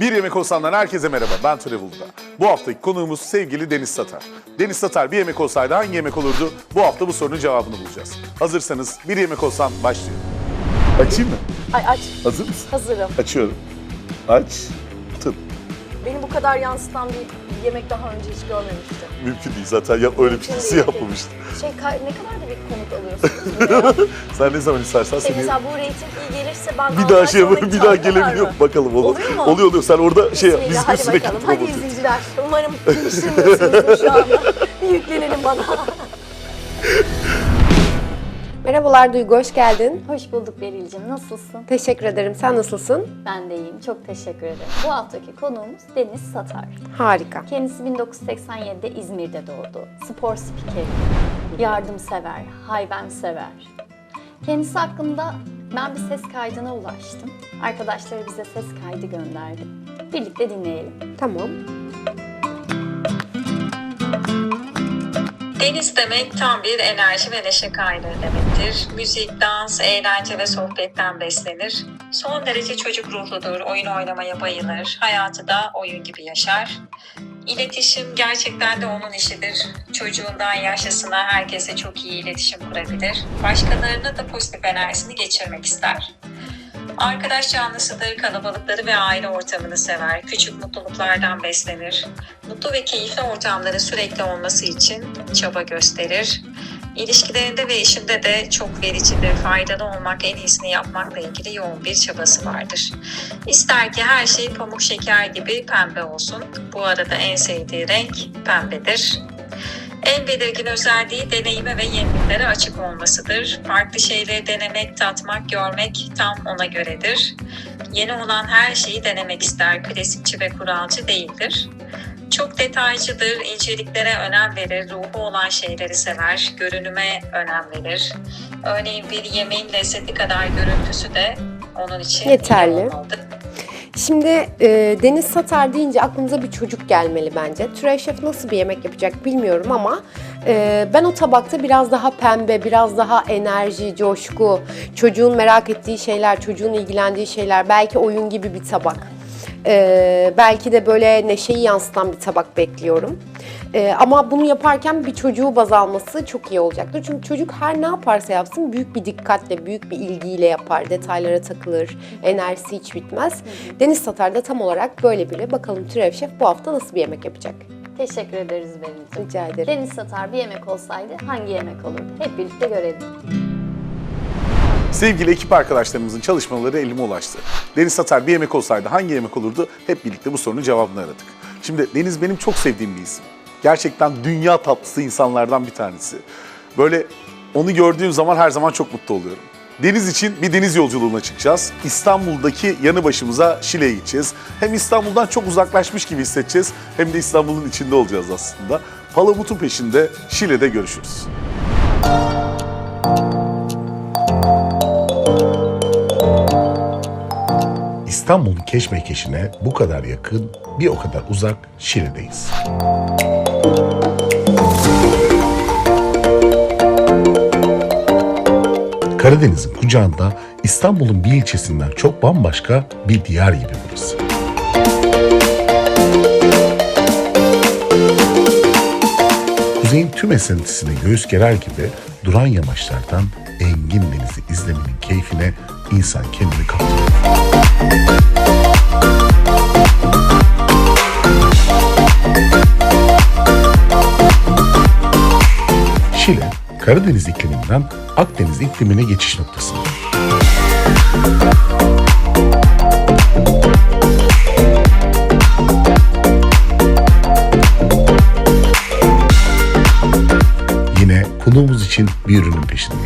Bir Yemek Olsan'dan herkese merhaba. Ben Travel'da. Bu haftaki konuğumuz sevgili Deniz Satar. Deniz Satar bir yemek olsaydı hangi yemek olurdu? Bu hafta bu sorunun cevabını bulacağız. Hazırsanız Bir Yemek Olsan başlıyor. Açayım mı? Ay aç. Hazır mısın? Hazırım. Açıyorum. Aç. Beni bu kadar yansıtan bir yemek daha önce hiç görmemiştim. Mümkün değil zaten ya öyle bir değil. yapmamıştım. Şey ka- ne kadar da bir konuk alıyorsunuz. Sen ne zaman istersen şey seni... mesela bu reyting iyi gelirse ben Bir daha şey yaparım, bir daha gelebiliyor? Bakalım olur. Oluyor mu? Oluyor oluyor. Sen orada şey yap, biz hadi üstüne bakalım. Hadi izleyiciler. Umarım değiştirmiyorsunuzdur şu anda. Bir yüklenelim bana. Merhabalar Duygu, hoş geldin. Hoş bulduk Beril'cim. Nasılsın? Teşekkür ederim. Sen nasılsın? Ben de iyiyim. Çok teşekkür ederim. Bu haftaki konuğumuz Deniz Satar. Harika. Kendisi 1987'de İzmir'de doğdu. Spor spikeri, yardımsever, hayvansever. Kendisi hakkında ben bir ses kaydına ulaştım. Arkadaşları bize ses kaydı gönderdi. Birlikte dinleyelim. Tamam. Deniz demek tam bir enerji ve neşe kaynağı demektir. Müzik, dans, eğlence ve sohbetten beslenir. Son derece çocuk ruhludur, oyun oynamaya bayılır, hayatı da oyun gibi yaşar. İletişim gerçekten de onun işidir. Çocuğundan yaşlısına herkese çok iyi iletişim kurabilir. Başkalarına da pozitif enerjisini geçirmek ister. Arkadaş canlısıdır, kalabalıkları ve aile ortamını sever, küçük mutluluklardan beslenir. Mutlu ve keyifli ortamların sürekli olması için çaba gösterir. İlişkilerinde ve işinde de çok vericidir, faydalı olmak, en iyisini yapmakla ilgili yoğun bir çabası vardır. İster ki her şey pamuk şeker gibi pembe olsun. Bu arada en sevdiği renk pembedir. En belirgin özelliği deneyime ve yeniliklere açık olmasıdır. Farklı şeyleri denemek, tatmak, görmek tam ona göredir. Yeni olan her şeyi denemek ister. Klasikçi ve kuralcı değildir. Çok detaycıdır, inceliklere önem verir, ruhu olan şeyleri sever, görünüme önem verir. Örneğin bir yemeğin lezzeti kadar görüntüsü de onun için Yeterli. olmalıdır. Şimdi e, Deniz Satar deyince aklımıza bir çocuk gelmeli bence. Türev Şef nasıl bir yemek yapacak bilmiyorum ama e, ben o tabakta biraz daha pembe, biraz daha enerji, coşku, çocuğun merak ettiği şeyler, çocuğun ilgilendiği şeyler, belki oyun gibi bir tabak. E, belki de böyle neşeyi yansıtan bir tabak bekliyorum. E, ama bunu yaparken bir çocuğu baz alması çok iyi olacaktır. Çünkü çocuk her ne yaparsa yapsın büyük bir dikkatle, büyük bir ilgiyle yapar. Detaylara takılır, enerjisi hiç bitmez. Deniz Satar da tam olarak böyle biri. Bakalım Türev Şef bu hafta nasıl bir yemek yapacak? Teşekkür ederiz Beril'cim. Rica ederim. Deniz Satar bir yemek olsaydı hangi yemek olurdu? Hep birlikte görelim. Sevgili ekip arkadaşlarımızın çalışmaları elime ulaştı. Deniz Satar bir yemek olsaydı hangi yemek olurdu? Hep birlikte bu sorunun cevabını aradık. Şimdi Deniz benim çok sevdiğim bir isim. Gerçekten dünya tatlısı insanlardan bir tanesi. Böyle onu gördüğüm zaman her zaman çok mutlu oluyorum. Deniz için bir deniz yolculuğuna çıkacağız. İstanbul'daki yanı başımıza Şile'ye gideceğiz. Hem İstanbul'dan çok uzaklaşmış gibi hissedeceğiz hem de İstanbul'un içinde olacağız aslında. Palamut'un peşinde Şile'de görüşürüz. İstanbul'un keşmekeşine bu kadar yakın, bir o kadar uzak Şile'deyiz. Karadeniz'in kucağında İstanbul'un bir ilçesinden çok bambaşka bir diyar gibi burası. Kuzeyin tüm esintisine göğüs gerer gibi duran yamaçlardan engin denizi izlemenin keyfine insan kendini kaptırıyor. Şile, Karadeniz ikliminden Akdeniz iklimine geçiş noktasında. Yine konuğumuz için bir ürünün peşindeyiz.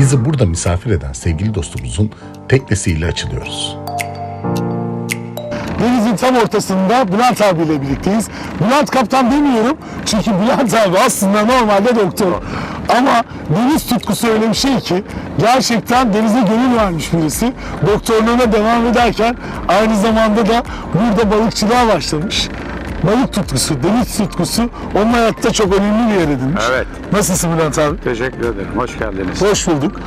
Bizi burada misafir eden sevgili dostumuzun teknesiyle açılıyoruz. Denizin tam ortasında Bülent abiyle birlikteyiz. Bülent kaptan demiyorum çünkü Bülent abi aslında normalde doktor. Ama deniz tutkusu öyle bir şey ki gerçekten denize gönül vermiş birisi. Doktorluğuna devam ederken aynı zamanda da burada balıkçılığa başlamış. Balık tutkusu, deniz tutkusu onun hayatta çok önemli bir yer edinmiş. Evet. Nasılsın Bülent abi? Teşekkür ederim. Hoş geldiniz. Hoş bulduk.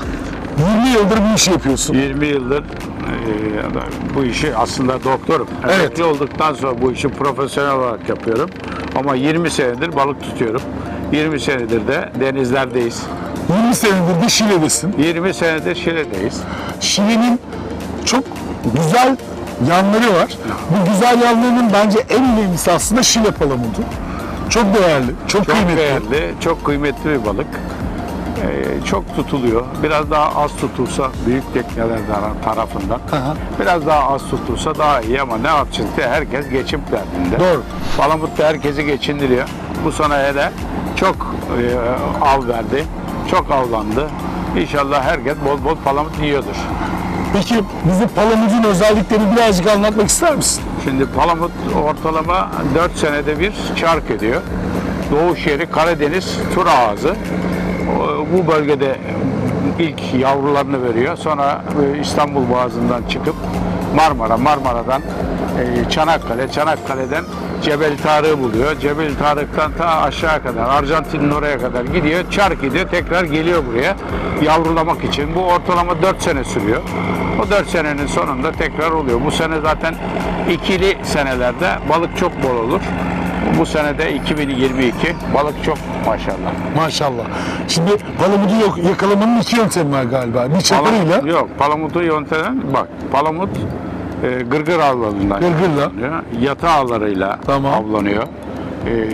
20 yıldır bu işi yapıyorsun. 20 yıldır e, bu işi aslında doktorum. Evet. Emekli olduktan sonra bu işi profesyonel olarak yapıyorum. Ama 20 senedir balık tutuyorum. 20 senedir de denizlerdeyiz. 20 senedir de Şile'desin. 20 senedir Şile'deyiz. Şile'nin çok güzel yanları var. Bu güzel yanlarının bence en önemlisi aslında Şile palamudu. Çok değerli, çok, Çok kıymetli. değerli, çok kıymetli bir balık. Ee, çok tutuluyor. Biraz daha az tutulsa büyük tekneler tar- tarafından. Aha. Biraz daha az tutulsa daha iyi ama ne yapacağız ki herkes geçim derdinde. Doğru. Palamut da herkesi geçindiriyor. Bu sene hele çok e, av verdi. Çok avlandı. İnşallah herkes bol bol palamut yiyordur. Peki bize palamudun özelliklerini birazcık anlatmak ister misin? Şimdi palamut ortalama 4 senede bir çark ediyor. Doğuş yeri Karadeniz tur ağzı. Bu bölgede ilk yavrularını veriyor. Sonra e, İstanbul Boğazı'ndan çıkıp Marmara, Marmara'dan e, Çanakkale, Çanakkale'den Cebel Tarık'ı buluyor. Cebel Tarık'tan ta aşağı kadar, Arjantin'in oraya kadar gidiyor. Çark gidiyor, tekrar geliyor buraya yavrulamak için. Bu ortalama 4 sene sürüyor. O 4 senenin sonunda tekrar oluyor. Bu sene zaten ikili senelerde balık çok bol olur. Bu sene de 2022 balık çok maşallah. Maşallah. Şimdi palamudu yok, yakalamanın iki yöntemi var galiba. Bir çaparıyla, Palamut- Yok, palamutun yöntemi bak. Palamut e, gırgır avlarından Gırgırla. avlanıyor. Yatı avlarıyla Tamam. avlanıyor. E,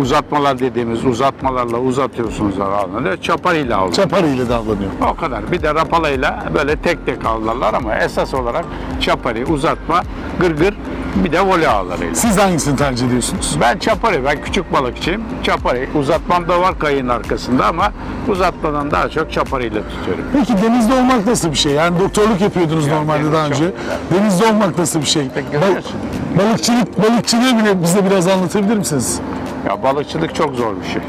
uzatmalar dediğimiz uzatmalarla uzatıyorsunuz avlanıyor. Çaparıyla avlanıyor. çaparıyla davranıyor. o kadar. Bir de rapalayla böyle tek tek avlarlar ama esas olarak çapari, uzatma, gırgır bir de voley avlarıyla. Siz hangisini tercih ediyorsunuz? Ben çapari, ben küçük balıkçıyım. Çapari, uzatmam da var kayığın arkasında ama uzatmadan daha çok çapariyle tutuyorum. Peki denizde olmak nasıl bir şey? Yani doktorluk yapıyordunuz Ya, normalde daha çok önce. güzel. Denizde olmak nasıl bir şey? görüyorsun. balıkçılık, balıkçılığı bile bize biraz anlatabilir misiniz? Ya balıkçılık çok zor bir şey.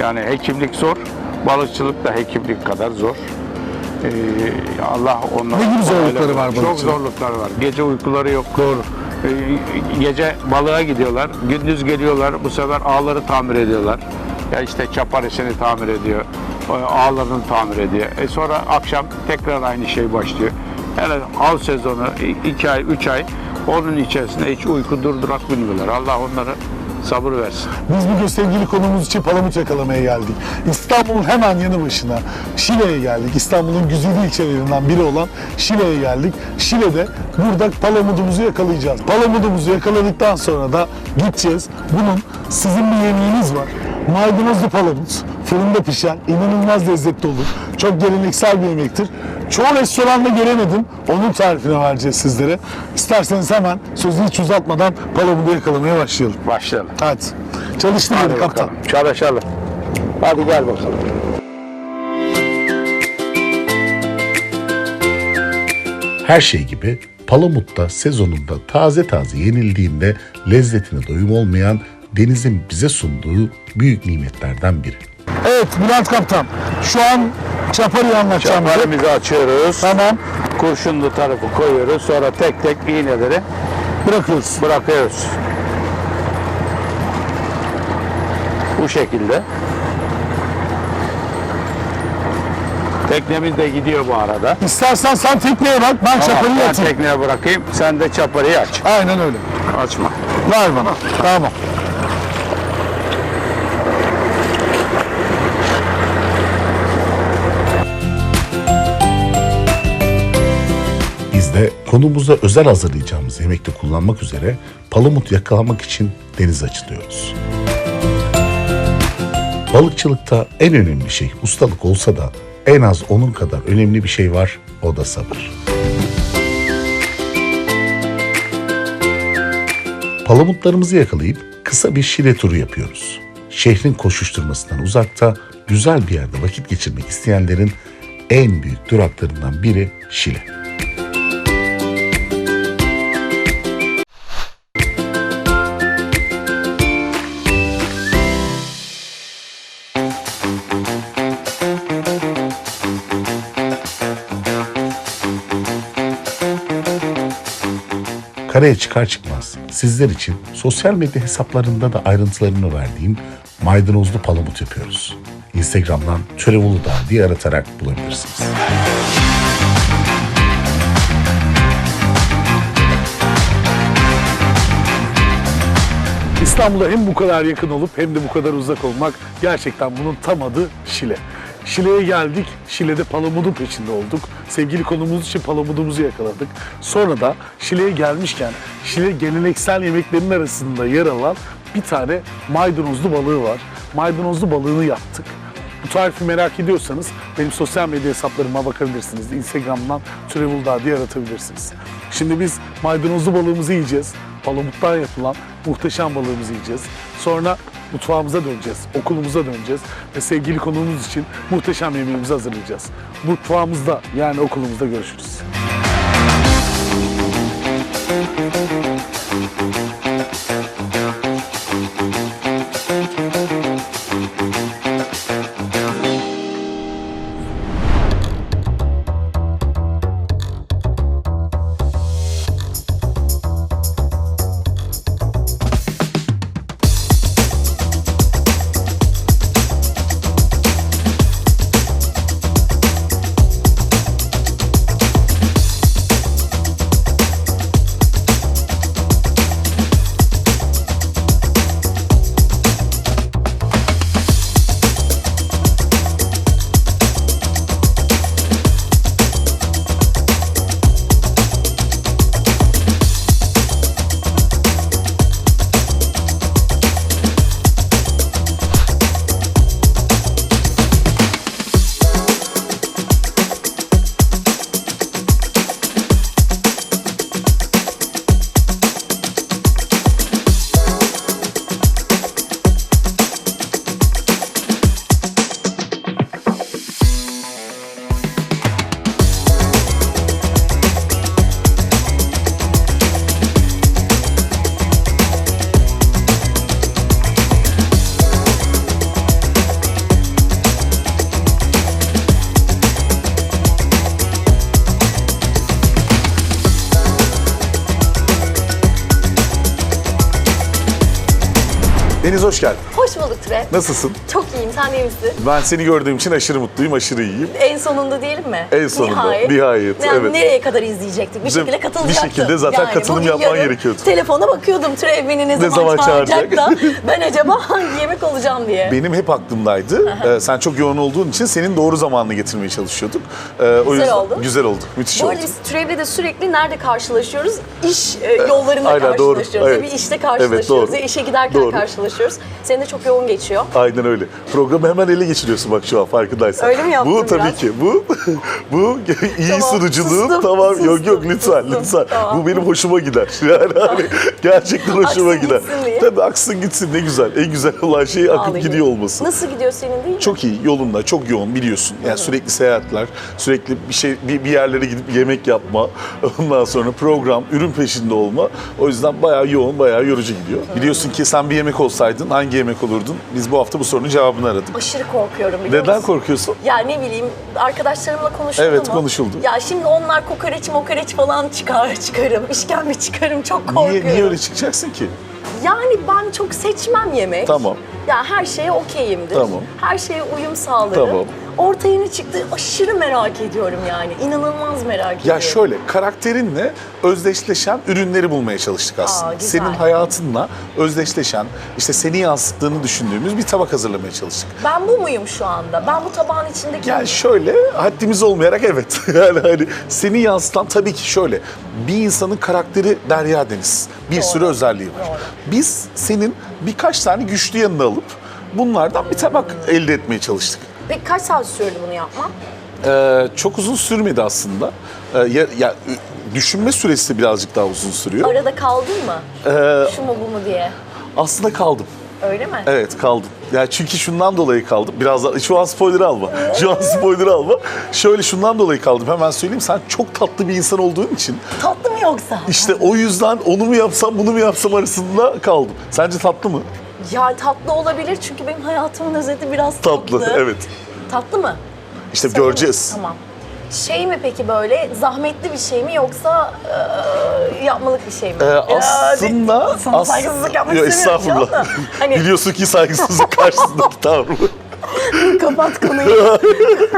Yani hekimlik zor, balıkçılık da hekimlik kadar zor. Ee, Allah onlara... Ne gibi zorlukları var Çok balıkçılık? zorlukları var. Gece uykuları yok. Doğru. Gece balığa gidiyorlar, gündüz geliyorlar, bu sefer ağları tamir ediyorlar. Ya işte çaparesini tamir ediyor, ağlarını tamir ediyor. E sonra akşam tekrar aynı şey başlıyor. Yani av sezonu 2 ay, 3 ay onun içerisinde hiç uyku durdurak bilmiyorlar. Allah onları sabır versin. Biz bugün sevgili konumuz için palamut yakalamaya geldik. İstanbul'un hemen yanı başına Şile'ye geldik. İstanbul'un güzide ilçelerinden biri olan Şile'ye geldik. Şile'de burada palamudumuzu yakalayacağız. Palamudumuzu yakaladıktan sonra da gideceğiz. Bunun sizin bir yemeğiniz var. Maydanozlu palamut. Fırında pişen, inanılmaz lezzetli olur. Çok geleneksel bir yemektir. Çoğu restoranda göremedim. Onun tarifini vereceğiz sizlere. İsterseniz hemen sözü hiç uzatmadan palamudu yakalamaya başlayalım. Başlayalım. Hadi. Çalıştır Hadi kaptan. Çalışalım. Hadi gel bakalım. Her şey gibi palamut da sezonunda taze taze yenildiğinde lezzetine doyum olmayan denizin bize sunduğu büyük nimetlerden biri. Evet Bülent Kaptan. Şu an çaparıyı anlatacağım. Çaparımızı açıyoruz. Tamam. Kurşunlu tarafı koyuyoruz. Sonra tek tek iğneleri Bırakıyoruz. bırakıyoruz. Bu şekilde. Teknemiz de gidiyor bu arada. İstersen sen tekneye bak ben Tamam, çaparıyı ben atayım. tekneye bırakayım. Sen de çaparıyı aç. Aynen öyle. Açma. Ver bana. Tamam. Biz konumuza özel hazırlayacağımız yemekte kullanmak üzere palamut yakalamak için denize açılıyoruz. Balıkçılıkta en önemli şey ustalık olsa da en az onun kadar önemli bir şey var o da sabır. Palamutlarımızı yakalayıp kısa bir şile turu yapıyoruz. Şehrin koşuşturmasından uzakta güzel bir yerde vakit geçirmek isteyenlerin en büyük duraklarından biri Şile. karaya çıkar çıkmaz sizler için sosyal medya hesaplarında da ayrıntılarını verdiğim maydanozlu palamut yapıyoruz. Instagram'dan Çörev Uludağ diye aratarak bulabilirsiniz. İstanbul'a hem bu kadar yakın olup hem de bu kadar uzak olmak gerçekten bunun tam adı Şile. Şile'ye geldik. Şile'de palamudun peşinde olduk. Sevgili konumuz için palamudumuzu yakaladık. Sonra da Şile'ye gelmişken Şile geleneksel yemeklerinin arasında yer alan bir tane maydanozlu balığı var. Maydanozlu balığını yaptık. Bu tarifi merak ediyorsanız benim sosyal medya hesaplarıma bakabilirsiniz. Instagram'dan Travel diye aratabilirsiniz. Şimdi biz maydanozlu balığımızı yiyeceğiz. Palamuttan yapılan muhteşem balığımızı yiyeceğiz. Sonra mutfağımıza döneceğiz, okulumuza döneceğiz ve sevgili konuğumuz için muhteşem yemeğimizi hazırlayacağız. Mutfağımızda yani okulumuzda görüşürüz. Deniz Nasılsın? Çok iyiyim. Sen iyi misin? Ben seni gördüğüm için aşırı mutluyum, aşırı iyiyim. En sonunda diyelim mi? En sonunda, nihayet, Yani evet. Nereye kadar izleyecektik? Bir Bize- şekilde bir katılacaktın. şekilde zaten katılım bugün yapman gerekiyordu. Telefona bakıyordum Tre beni ne, Ne zaman, zaman çağıracak da ben acaba hangi yemek olacağım diye. Benim hep aklımdaydı. Ee, sen çok yoğun olduğun için senin doğru zamanını getirmeye çalışıyorduk. Ee, o Güzel yüzden oldu. Güzel oldu. Müthiş Bu oldu. arada biz Türev'le de sürekli nerede karşılaşıyoruz? İş e, yollarında aynen, doğru. karşılaşıyoruz. Ya Evet. bir işte Evet, karşılaşıyoruz. doğru. ya işe giderken Doğru. karşılaşıyoruz. Senin de çok yoğun geçiyor. Aynen öyle. Programı hemen ele geçiriyorsun bak şu an farkındaysan. Öyle mi yaptım Bu tabii biraz? ki. Bu bu iyi Tamam, sunuculuğun sustum, tamam yok yok sustum, lütfen sustum. lütfen. Tamam. Bu benim hoşuma gider. Yani hani gerçekten hoşuma Aksın gider. gitsin diye. Tabii aksın gitsin ne güzel. En güzel olan şey akıp Ağlayayım. gidiyor olması. Nasıl gidiyor senin değil mi? Çok iyi, yolunda, çok yoğun biliyorsun. Yani sürekli seyahatler, sürekli bir şey bir, bir yerlere gidip yemek yapma, ondan sonra program, ürün peşinde olma. O yüzden bayağı yoğun, bayağı yorucu gidiyor. Biliyorsun ki sen bir yemek olsaydın hangi yemek olurdun? Biz bu hafta bu sorunun cevabını aradık. Aşırı korkuyorum biliyor Neden musun? korkuyorsun? Ya ne bileyim arkadaşlarımla konuşuldu Evet, mu? konuşuldu. Ya şimdi onlar kokoreç mokoreç falan çıkar çıkarım, işkembe çıkarım çok korkuyorum. Niye, niye öyle çıkacaksın ki? Yani ben çok seçmem yemek. Tamam. Ya her şeye okeyimdir. Tamam. Her şeye uyum sağlarım. Tamam. Ortaya ne çıktı aşırı merak ediyorum yani. İnanılmaz merak Ya ediyorum. şöyle karakterinle özdeşleşen ürünleri bulmaya çalıştık aslında. güzel. Senin hayatınla özdeşleşen, işte seni yansıttığını düşündüğümüz bir tabak hazırlamaya çalıştık. Ben bu muyum şu anda? Ben bu tabağın içindeki Yani şöyle haddimiz olmayarak evet. Yani hani seni yansıtan tabii ki şöyle. Bir insanın karakteri Derya Deniz. Bir sürü özelliği var. Doğru. Biz senin birkaç tane güçlü yanını alıp bunlardan bir tabak elde etmeye çalıştık. Peki kaç saat sürdü bunu yapmak? Ee, çok uzun sürmedi aslında. Ee, ya, ya, düşünme süresi birazcık daha uzun sürüyor. Arada kaldın mı? Ee, Şu mu bu mu diye. aslında kaldım. Öyle mi? Evet kaldım. Yani çünkü şundan dolayı kaldım. Biraz da şu an spoiler alma. Şu an spoiler alma. Şöyle şundan dolayı kaldım. Hemen söyleyeyim. Sen çok tatlı bir insan olduğun için Tatlı mı yoksa? işte o yüzden onu mu yapsam bunu mu yapsam arasında kaldım. Sence tatlı mı? Ya tatlı olabilir çünkü benim hayatımın özeti biraz tatlı. Tatlı. Evet. Tatlı mı? İşte Sanırım. göreceğiz. Tamam. Şey mi peki böyle zahmetli bir şey mi yoksa e, yapmalık bir şey mi? Ee, aslında sana as- saygısızlık yapmak Yo, istemiyorum şu estağfurullah. anda. Hani Biliyorsun ki saygısızlık karşısındaki tavrım. Kapat konuyu.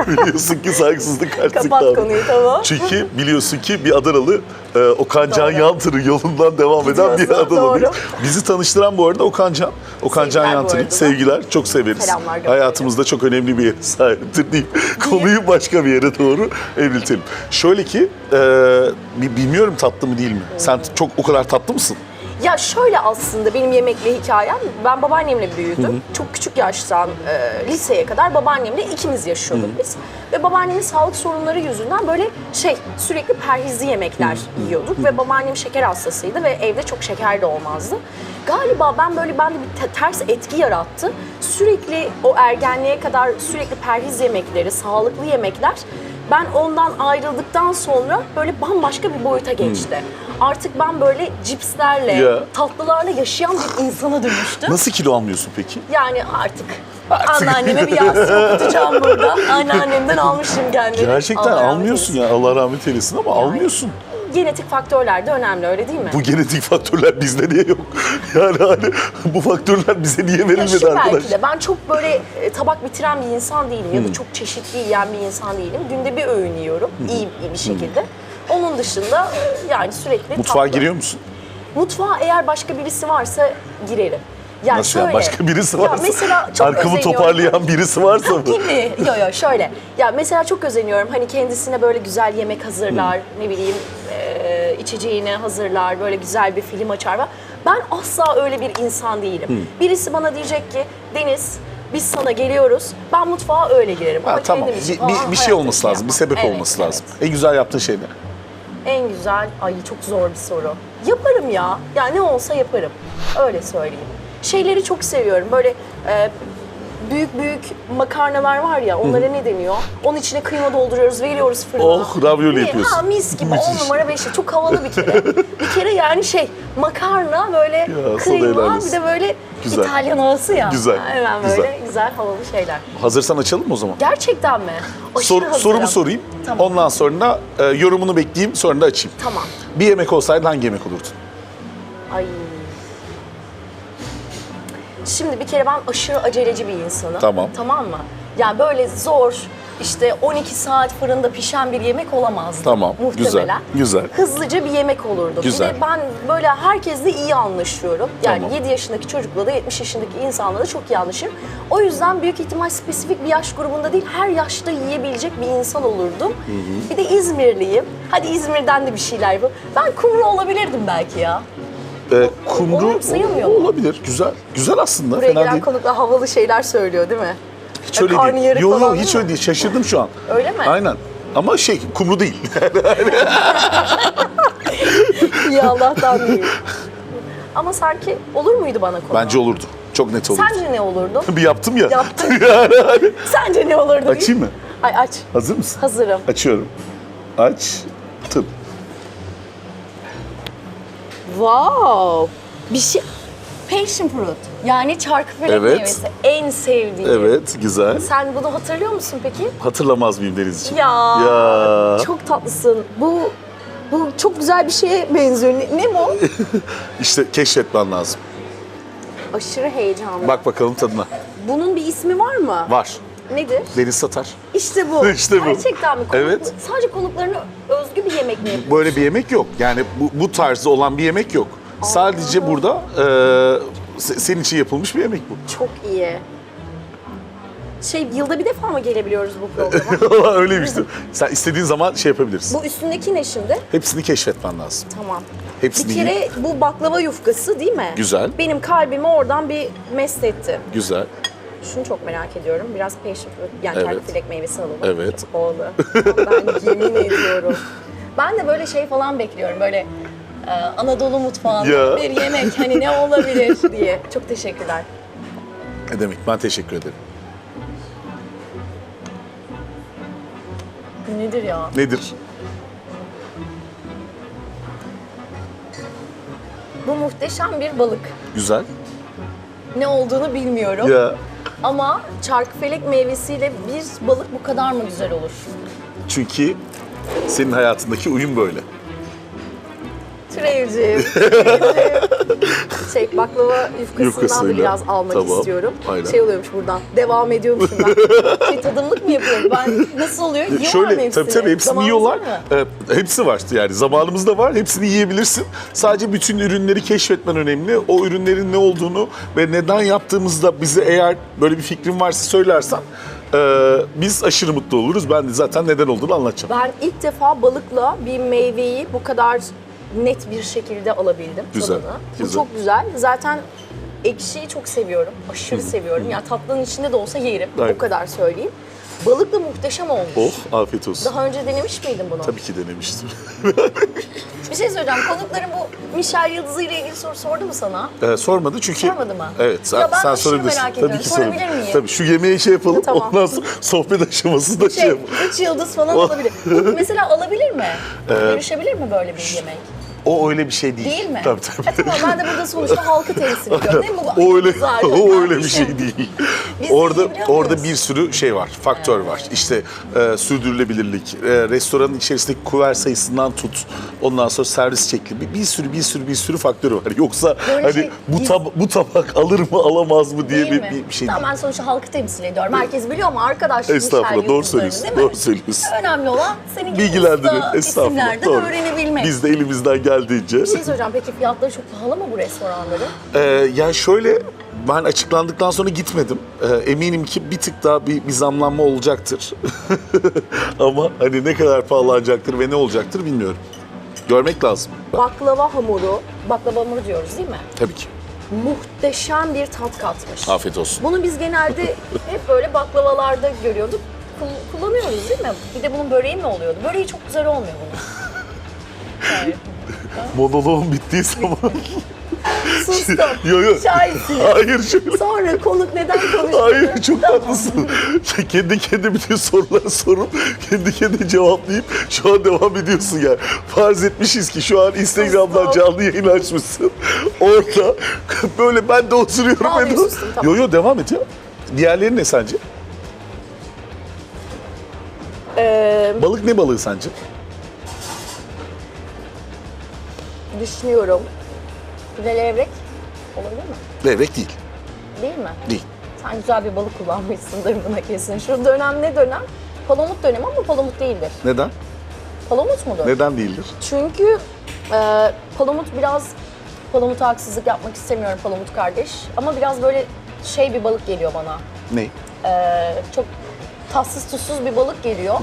biliyorsun ki saygısızlık karşılıklı Kapat davranış. konuyu tamam. Çünkü biliyorsun ki bir Adanalı e, Okan Can Doğru. Yantır'ın yolundan devam eden bir Gidiyorsun, doğru. Bizi tanıştıran bu arada Okan Can. Okan Can Sevgiler bu Yantır'ın arada sevgiler. Çok severiz. Selamlar gönderiyorum. Hayatımızda çok önemli bir yere sahiptir deyip konuyu başka bir yere doğru evriltelim. Şöyle ki e, bi- bilmiyorum tatlı mı değil mi? Sen çok o kadar tatlı mısın? Ya şöyle aslında benim yemekle hikayem, ben babaannemle büyüdüm. Çok küçük yaştan e, liseye kadar babaannemle ikimiz yaşıyorduk biz. Ve babaannemin sağlık sorunları yüzünden böyle şey sürekli perhizli yemekler yiyorduk. Ve babaannem şeker hastasıydı ve evde çok şeker de olmazdı. Galiba ben böyle bende bir te- ters etki yarattı. Sürekli o ergenliğe kadar sürekli perhiz yemekleri, sağlıklı yemekler ben ondan ayrıldıktan sonra böyle bambaşka bir boyuta geçti. Artık ben böyle cipslerle, Ya. tatlılarla yaşayan bir insana dönüştüm. Nasıl kilo almıyorsun peki? Yani artık, anneanneme bir yastık okutacağım burada. Anneannemden almışım kendimi. Gerçekten Allah rahmet almıyorsun eylesin. ya Allah rahmet eylesin ama almıyorsun. Genetik faktörler de önemli öyle değil mi? Bu genetik faktörler bizde niye yok? Yani hani bu faktörler bize niye Ya verilmedi şu arkadaş? belki de ben çok böyle e, tabak bitiren bir insan değilim ya da çok çeşitli yiyen bir insan değilim. Günde bir öğün yiyorum iyi, iyi bir şekilde. Onun dışında e, yani sürekli Mutfağa tatlı. giriyor musun? Mutfağa eğer başka birisi varsa girerim. Yani Nasıl yani? Başka birisi Ya varsa? mesela çok Arkamı özeniyorum. toparlayan birisi varsa mı? gibi. Yo yo şöyle. Ya mesela çok özeniyorum. Hani kendisine böyle güzel yemek hazırlar, ne bileyim içeceğini hazırlar, böyle güzel bir film açar. Ben asla öyle bir insan değilim. Birisi bana diyecek ki Deniz biz sana geliyoruz. Ben mutfağa öyle girerim. Ha, Ama tamam. için Bir, bir, bir şey olması lazım. Bir yapmam. sebep Evet, olması evet. lazım. En güzel yaptığın şey ne? En güzel, ay çok zor bir soru. Yaparım ya. Ya ne olsa yaparım. Öyle söyleyeyim. Şeyleri çok seviyorum. Böyle e, büyük büyük makarnalar var ya, onlara ne deniyor? Onun içine kıyma dolduruyoruz, veriyoruz fırına. Oh, ravioli yapıyorsun. Ha mis gibi, on numara beşi. Çok havalı bir kere. bir kere yani şey, makarna böyle helal kıyma, bir de böyle Güzel. İtalyan havası ya. Güzel, Hemen güzel. böyle güzel havalı şeyler. Hazırsan açalım mı o zaman? Gerçekten mi? Aşırı Sor, hazırım. sorumu sorayım. Tamam. Ondan sonra e, yorumunu bekleyeyim, sonra da açayım. Tamam. Bir yemek olsaydı hangi yemek olurdu? Ay. Şimdi bir kere ben aşırı aceleci bir insanım. Tamam. Tamam mı? Yani böyle zor, işte 12 saat fırında pişen bir yemek olamazdı. Tamam, Muhtemelen. güzel, güzel. Hızlıca bir yemek olurdu. Güzel. Bir de ben böyle herkesle iyi anlaşıyorum. Yani Tamam. 7 yaşındaki çocukla da 70 yaşındaki insanla da çok iyi anlaşırım. O yüzden büyük ihtimal spesifik bir yaş grubunda değil, her yaşta yiyebilecek bir insan olurdum. Bir de İzmirliyim. Hadi İzmir'den de bir şeyler yapalım. Ben kumru olabilirdim belki ya. E, kumru sayılmıyor mu? olabilir. Güzel. Güzel aslında. Buraya Fena gelen değil. konuklar havalı şeyler söylüyor değil mi? Hiç öyle değil. karnıyarık Yok falan yok değil hiç mi? öyle değil. Şaşırdım şu an. Öyle mi? Aynen. Ama şey kumru değil. İyi Allah'tan değil. Ama sanki olur muydu bana konu? Bence olurdu. Çok net olurdu. Sence ne olurdu? Bir yaptım ya. Yaptın. Hani- Sence ne olurdu? Açayım mı? Ay aç. Hazır mısın? Hazırım. Açıyorum. Açtım. Wow. Bir şey... Passion fruit. Yani çarkıfelek Evet. meyvesi. En sevdiğim. Evet, güzel. Sen bunu hatırlıyor musun peki? Hatırlamaz mıyım Denizciğim? Ya. Ya. Çok tatlısın. Bu bu çok güzel bir şeye benziyor. Ne, ne bu? İşte keşfetmen lazım. Aşırı heyecanlı. Bak bakalım tadına. Bunun bir ismi var mı? Var. Nedir? Deniz satar. İşte bu. İşte bu. Gerçekten mi? Konuk- Evet. Sadece konuklarına özgü bir yemek mi yapıyor? Böyle bir yemek yok. Yani bu, bu tarzda olan bir yemek yok. Sadece burada e, se- senin için yapılmış bir yemek bu. Çok iyi. Şey yılda bir defa mı gelebiliyoruz bu programa? Öyleymişti. Sen istediğin zaman şey yapabilirsin. bu üstündeki ne şimdi? Hepsini keşfetmen lazım. Tamam. Hepsini Bir yiyip- kere bu baklava yufkası değil mi? Güzel. Benim kalbimi oradan bir mest etti. Güzel. Şunu çok merak ediyorum. Biraz passion fruit, yani Evet. çarkıfelek meyvesi alalım. Evet. Havalı. ben yemin ediyorum. Ben de böyle şey falan bekliyorum. Böyle e, Anadolu mutfağında Ya. bir yemek hani ne olabilir diye. Çok teşekkürler. Ne demek? Ben teşekkür ederim. Nedir ya? Nedir? Bu muhteşem bir balık. Güzel. Ne olduğunu bilmiyorum. Ya Ama çarkıfelek meyvesiyle bir balık bu kadar mı güzel olur? çünkü senin hayatındaki uyum böyle. Türevciğim. Türevciğim. Şey baklava yufkasından da Yufkasıyla. biraz almak Tamam, istiyorum. aynen. Şey oluyormuş buradan. Devam ediyormuşum ben. şey, tadımlık mı yapıyorum? Ben nasıl oluyor? Yiyorlar mı Şöyle hepsini? tabii tabii hepsini Zamanınız yiyorlar. var mı? Ee, hepsi var yani zamanımızda var. Hepsini yiyebilirsin. Sadece bütün ürünleri keşfetmen önemli. O ürünlerin ne olduğunu ve neden yaptığımızda bize eğer böyle bir fikrin varsa söylersen e, biz aşırı mutlu oluruz. Ben de zaten neden olduğunu anlatacağım. Ben ilk defa balıkla bir meyveyi bu kadar net bir şekilde alabildim Güzel, tadını. Bu güzel. çok güzel. Zaten ekşiyi çok seviyorum. Aşırı seviyorum. Ya tatlının içinde de olsa yerim. Aynen. O kadar söyleyeyim. Balık da muhteşem olmuş. Oh afiyet olsun. Daha önce denemiş miydin bunu? Tabii ki denemiştim. Bir şey söyleyeceğim. Konukların bu Michel Yıldızı ile ilgili soru sordu mu sana? Ee, sormadı çünkü... Sormadı mı? Evet sen, Ya ben sen sorabilirsin. merak ediyorum. Tabii ki Sorabilir miyim? Tabii şu yemeği şey yapalım Tamam. ondan sonra sohbet aşaması da şey, Şey, yapalım. üç yıldız falan olabilir. Mesela alabilir mi? Ee, Yarışabilir mi böyle bir yemek? O öyle bir şey değil. Değil mi? Tabii tabii. E tamam ben de burada sonuçta halkı temsil ediyorum değil mi? Bu o öyle zaten o öyle bir şey değil. Biz orada orada bir sürü şey var, faktör var. İşte e, sürdürülebilirlik, e, restoranın içerisindeki kuver sayısından tut, ondan sonra servis şekli bir, bir sürü bir sürü bir sürü faktörü var. Yoksa Böyle hani şey- bu tab- bu tabak alır mı alamaz mı diye bir, bir, bir şey tamam değil. ben sonuçta halkı temsil ediyorum. Herkes biliyor ama arkadaşlar Estağfurullah doğru söylüyorsun. Doğru söylüyorsun. Önemli olan senin gibi Bilgilendirin. usta isimlerden Doğru. öğrenebilmek. Biz de elimizden geldiğince. Bir şey söyleyeceğim. Peki fiyatları çok pahalı mı bu restoranların? Ee, ya şöyle ben açıklandıktan sonra gitmedim. Ee, eminim ki bir tık daha bir, bir zamlanma olacaktır. Ama hani ne kadar pahalanacaktır ve ne olacaktır bilmiyorum. Görmek lazım. Baklava hamuru, baklava hamuru diyoruz değil mi? Tabii ki. Muhteşem bir tat katmış. Afiyet olsun. Bunu biz genelde hep böyle baklavalarda görüyorduk. Kul- Kullanıyoruz değil mi? Bir de bunun böreği mi oluyordu? Böreği çok güzel olmuyor bunun. Yani, Monoloğum bittiği zaman... sustum. yo yo. Şahitsiniz. Hayır şöyle. Sonra konuk neden konuştu? Hayır çok haklısın. kendi kendi bütün soruları sorup kendi kendi cevaplayıp şu an devam ediyorsun ya. Farz etmişiz ki şu an Instagram'dan Sustum. canlı yayın açmışsın. Orada böyle ben de oturuyorum. De- sustum, tamam. Yo yo devam et ya. Diğerleri ne sence? Ee, Balık ne balığı sence? Düşünüyorum. Güzel levrek olabilir mi? Levrek değil. Değil mi? Değil. Sen güzel bir balık kullanmışsındır buna kesin. Şu dönem ne dönem? Palamut dönemi ama palamut değildir. Neden? Palamut mudur? Neden değildir? Çünkü e, palamut biraz, palamut haksızlık yapmak istemiyorum palamut kardeş. Ama biraz böyle şey bir balık geliyor bana. Ne? E, çok tatsız tuzsuz bir balık geliyor.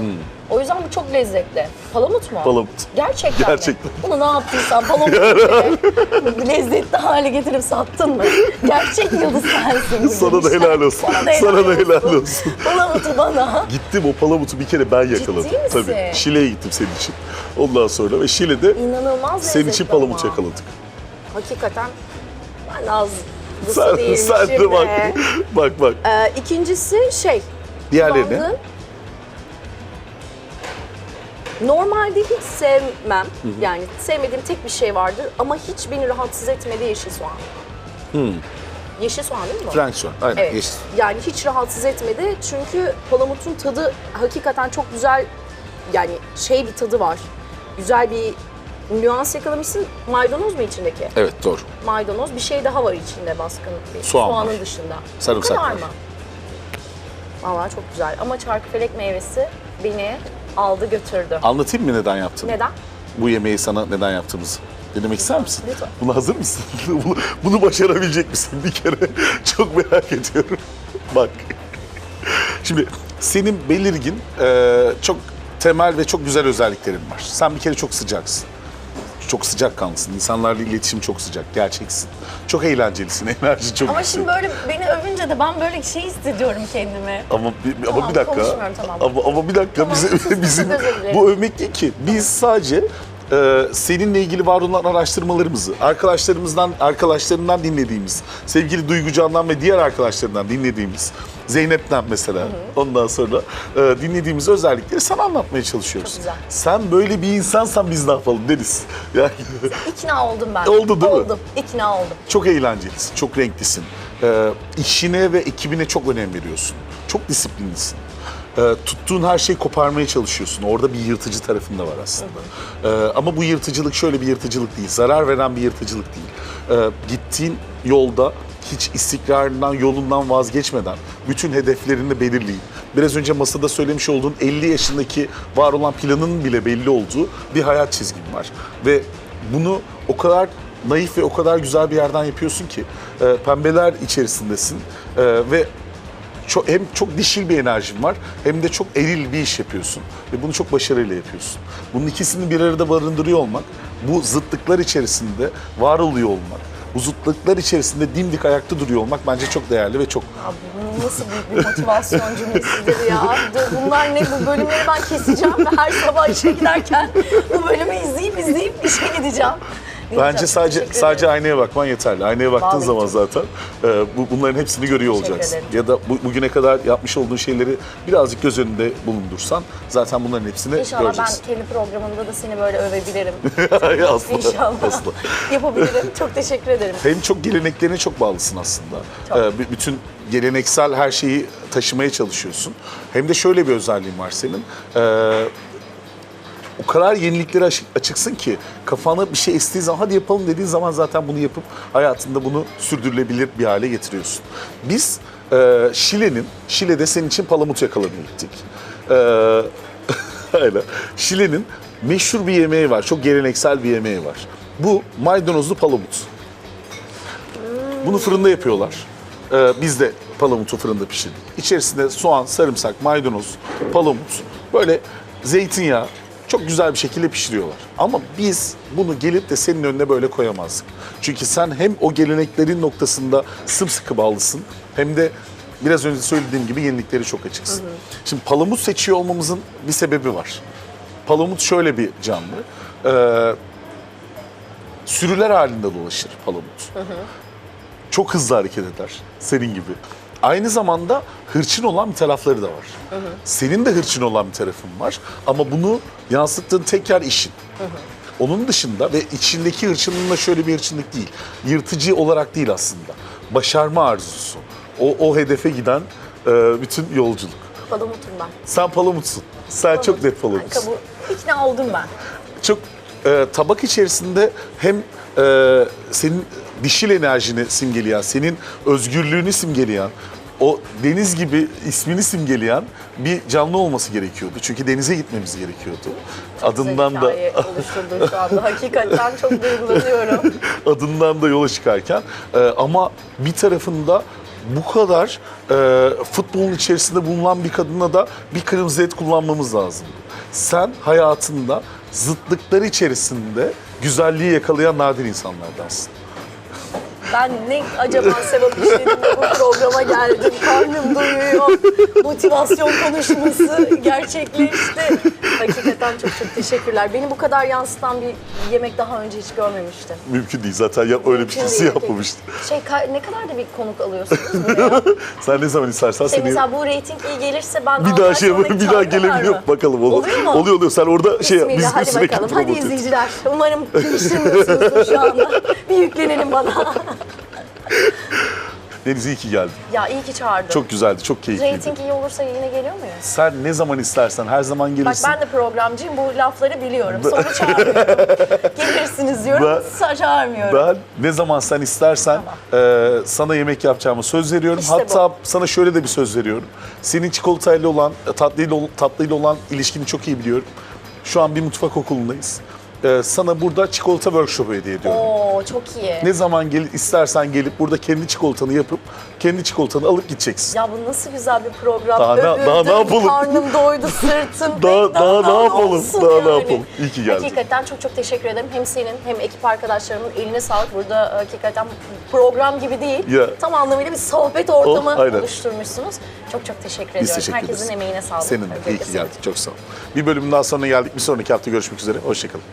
O yüzden bu çok lezzetli. Palamut mu? Palamut. Gerçekten Gerçekten. mi? Bunu ne yaptıysan palamut gibi lezzetli hale getirip sattın mı? Gerçek yıldız sensin. Sana da helal olsun. Sana da helal olsun. Palamutu bana. Gittim o palamutu bir kere ben yakaladım. misin? Tabii. Şile'ye gittim senin için. Ondan sonra ve Şile'de İnanılmaz senin için lezzetli palamut ama. yakaladık. Hakikaten ben az Sen, sen de bak. bak bak. Ee, ikincisi şey, Diğerlerini. Normalde hiç sevmem. Yani sevmediğim tek bir şey vardır ama hiç beni rahatsız etmedi yeşil soğan. Yeşil soğan değil mi bu? Frank soğan. Aynen. Evet. yeşil. Yani hiç rahatsız etmedi çünkü palamutun tadı hakikaten çok güzel yani şey bir tadı var. Güzel bir nüans yakalamışsın. Maydanoz mu içindeki? Evet doğru. Maydanoz bir şey daha var içinde baskın. Soğan Soğanın var. dışında. Sarımsak kadar var. mı? Valla çok güzel ama çarkıfelek meyvesi beni aldı götürdü. Anlatayım mı neden yaptığını? Neden? Bu yemeği sana neden yaptığımızı. Denemek ister misin? Lütfen. Buna hazır mısın? bunu, bunu başarabilecek misin bir kere? Çok merak ediyorum. Bak. Şimdi senin belirgin e, çok temel ve çok güzel özelliklerin var. Sen bir kere çok sıcaksın. Çok sıcakkanlısın. İnsanlarla iletişim çok sıcak. Gerçeksin. Çok eğlencelisin. Enerji çok Ama yüksek. şimdi böyle beni övünce de ben böyle şey hissediyorum kendimi. Ama bir, ama Tamam, bir dakika. konuşmuyorum, tamam. Ama, ama bir dakika Tamam, bize, sus, sus, bizim özür dilerim. bu övmek değil ki. Biz sadece e, seninle ilgili var olan araştırmalarımızı, arkadaşlarımızdan, arkadaşlarından dinlediğimiz, sevgili Duygu Can'dan ve diğer arkadaşlarından dinlediğimiz, Zeynep'ten mesela ondan sonra e, dinlediğimiz özellikleri sana anlatmaya çalışıyoruz. Çok güzel. Sen böyle bir insansan biz ne yapalım deriz. Yani İkna oldum ben. Oldu değil mi? Oldum. İkna oldum. çok eğlencelisin, çok renklisin. Ee, işine ve ekibine çok önem veriyorsun. Çok disiplinlisin. E, tuttuğun her şeyi koparmaya çalışıyorsun. Orada bir yırtıcı tarafın da var aslında. E, ama bu yırtıcılık şöyle bir yırtıcılık değil. Zarar veren bir yırtıcılık değil. E, gittiğin yolda hiç istikrarından, yolundan vazgeçmeden bütün hedeflerini belirleyip biraz önce masada söylemiş olduğun 50 yaşındaki var olan planın bile belli olduğu bir hayat çizgin var. Ve bunu o kadar naif ve o kadar güzel bir yerden yapıyorsun ki e, pembeler içerisindesin E, ve çok, hem çok dişil bir enerjin var hem de çok eril bir iş yapıyorsun. Ve bunu çok başarıyla yapıyorsun. Bunun ikisini bir arada barındırıyor olmak, bu zıtlıklar içerisinde var oluyor olmak, bu zıtlıklar içerisinde dimdik ayakta duruyor olmak bence çok değerli ve çok Ya bu nasıl büyük bir motivasyon cümlesidir ya. Bunlar ne bu bölümleri ben keseceğim ve her sabah işe giderken bu bölümü izleyip izleyip işe gideceğim. Bence sadece Teşekkür sadece ederim. aynaya bakman yeterli. Aynaya baktığın Vallahi zaman çok- zaten e, bu, bunların hepsini görüyor Teşekkür olacaksın. ederim. Ya da bu, bugüne kadar yapmış olduğun şeyleri birazcık göz önünde bulundursan zaten bunların hepsini İnşallah göreceksin. ben kendi programımda da seni böyle övebilirim. Asla, İnşallah. asla. Yapabilirim. Çok teşekkür ederim. Hem çok geleneklerine çok bağlısın aslında. Çok. Ee, b- bütün geleneksel her şeyi taşımaya çalışıyorsun. Hem de şöyle bir özelliğin var senin. Ee, o kadar yeniliklere açık- açıksın ki kafana bir şey estiği zaman hadi yapalım dediğin zaman zaten bunu yapıp hayatında bunu sürdürülebilir bir hale getiriyorsun. Biz e, Şile'nin, Şile'de senin için palamut yakalamaya gittik. Ee, Aynen. Şile'nin meşhur bir yemeği var. Çok geleneksel bir yemeği var. Bu maydanozlu palamut. Bunu fırında yapıyorlar. Ee, biz de palamutu fırında pişirdik. İçerisinde soğan, sarımsak, maydanoz, palamut, böyle zeytinyağı çok güzel bir şekilde pişiriyorlar. Ama biz bunu gelip de senin önüne böyle koyamazdık. Çünkü sen hem o geleneklerin noktasında sımsıkı bağlısın hem de biraz önce söylediğim gibi yenilikleri çok açıksın. Şimdi palamut seçiyor olmamızın bir sebebi var. Palamut şöyle bir canlı. Ee, sürüler halinde dolaşır palamut çok hızlı hareket eder senin gibi. Aynı zamanda hırçın olan bir tarafları da var. Senin de hırçın olan bir tarafın var ama bunu yansıttığın tek yer işin. Onun dışında ve içindeki hırçınlığın da şöyle bir hırçınlık değil. Yırtıcı olarak değil aslında. Başarma arzusu. O, o hedefe giden e, bütün yolculuk. Palamutum ben. Sen palamutsun. Sen çok net palamutsun kabul, ikna oldum ben. çok e, tabak içerisinde hem e, senin dişil enerjini simgeleyen, senin özgürlüğünü simgeleyen, o deniz gibi ismini simgeleyen bir canlı olması gerekiyordu. Çünkü denize gitmemiz gerekiyordu. Adından da Hikaye oluşturdun şu anda. Hakikaten çok duygulanıyorum. adından da yola çıkarken e, ama bir tarafında bu kadar e, futbolun içerisinde bulunan bir kadına da bir kırmızı et kullanmamız lazım. Sen hayatında zıtlıklar içerisinde güzelliği yakalayan nadir insanlardansın. Ben ne acaba sevap işledim de bu programa geldim. Karnım doyuyor. Motivasyon konuşması gerçekleşti. Hakikaten çok çok teşekkürler. Beni bu kadar yansıtan bir yemek daha önce hiç görmemiştim. Mümkün değil zaten ya, öyle bir şeysi değil. yapmamıştı. Şey ne kadar da bir konuk alıyorsunuz buraya? Sen ne zaman istersen Şey seni mesela bu reyting iyi gelirse ben bir daha şey sonra bir daha çağırırlar gelebiliyor mı? bakalım olur. Oluyor mu? Oluyor oluyor. Sen orada şey Bismillah biz hadi sürekli bakalım. Hadi izleyiciler. Umarım değiştirmiyorsunuzdur şu anda. Bir yüklenelim bana. Deniz iyi ki geldin. ya iyi ki çağırdın. Çok güzeldi, çok keyifliydi. Reyting iyi olursa yine geliyor muyuz? Sen ne zaman istersen her zaman Bak gelirsin. ben de programcıyım. Bu lafları biliyorum. Sonra çağırmıyorum. Gelirsiniz diyorum. Ben- çağırmıyorum. Ben ne zaman sen istersen e, sana yemek yapacağıma söz veriyorum. İşte Hatta bu. sana şöyle de bir söz veriyorum. Senin çikolatayla olan, tatlıyla, tatlıyla olan ilişkini çok iyi biliyorum. Şu an bir mutfak okulundayız. E, sana burada çikolata workshopu hediye ediyorum. Oo çok iyi. Ne zaman gel, istersen gelip burada kendi çikolatanı yapıp kendi çikolatanı alıp gideceksin. Ya bu nasıl güzel bir program. Daha ne- Övüldüm, daha ne yapalım? Karnım doydu, sırtım Daha- pek, daha ne yapalım? Daha ne yapalım? İyi ki geldin. Hakikaten çok çok teşekkür ederim. Hem senin hem ekip arkadaşlarımın eline sağlık. Burada e, hakikaten program gibi değil. Ya. Tam anlamıyla bir sohbet ortamı Oh, aynen. oluşturmuşsunuz. Çok çok teşekkür Biz ediyorum. teşekkür Herkesin emeğine sağlık. Senin de. İyi ki geldin. Çok sağ ol. Bir bölüm daha sonra geldik. Bir sonraki hafta görüşmek üzere. Hoşçakalın.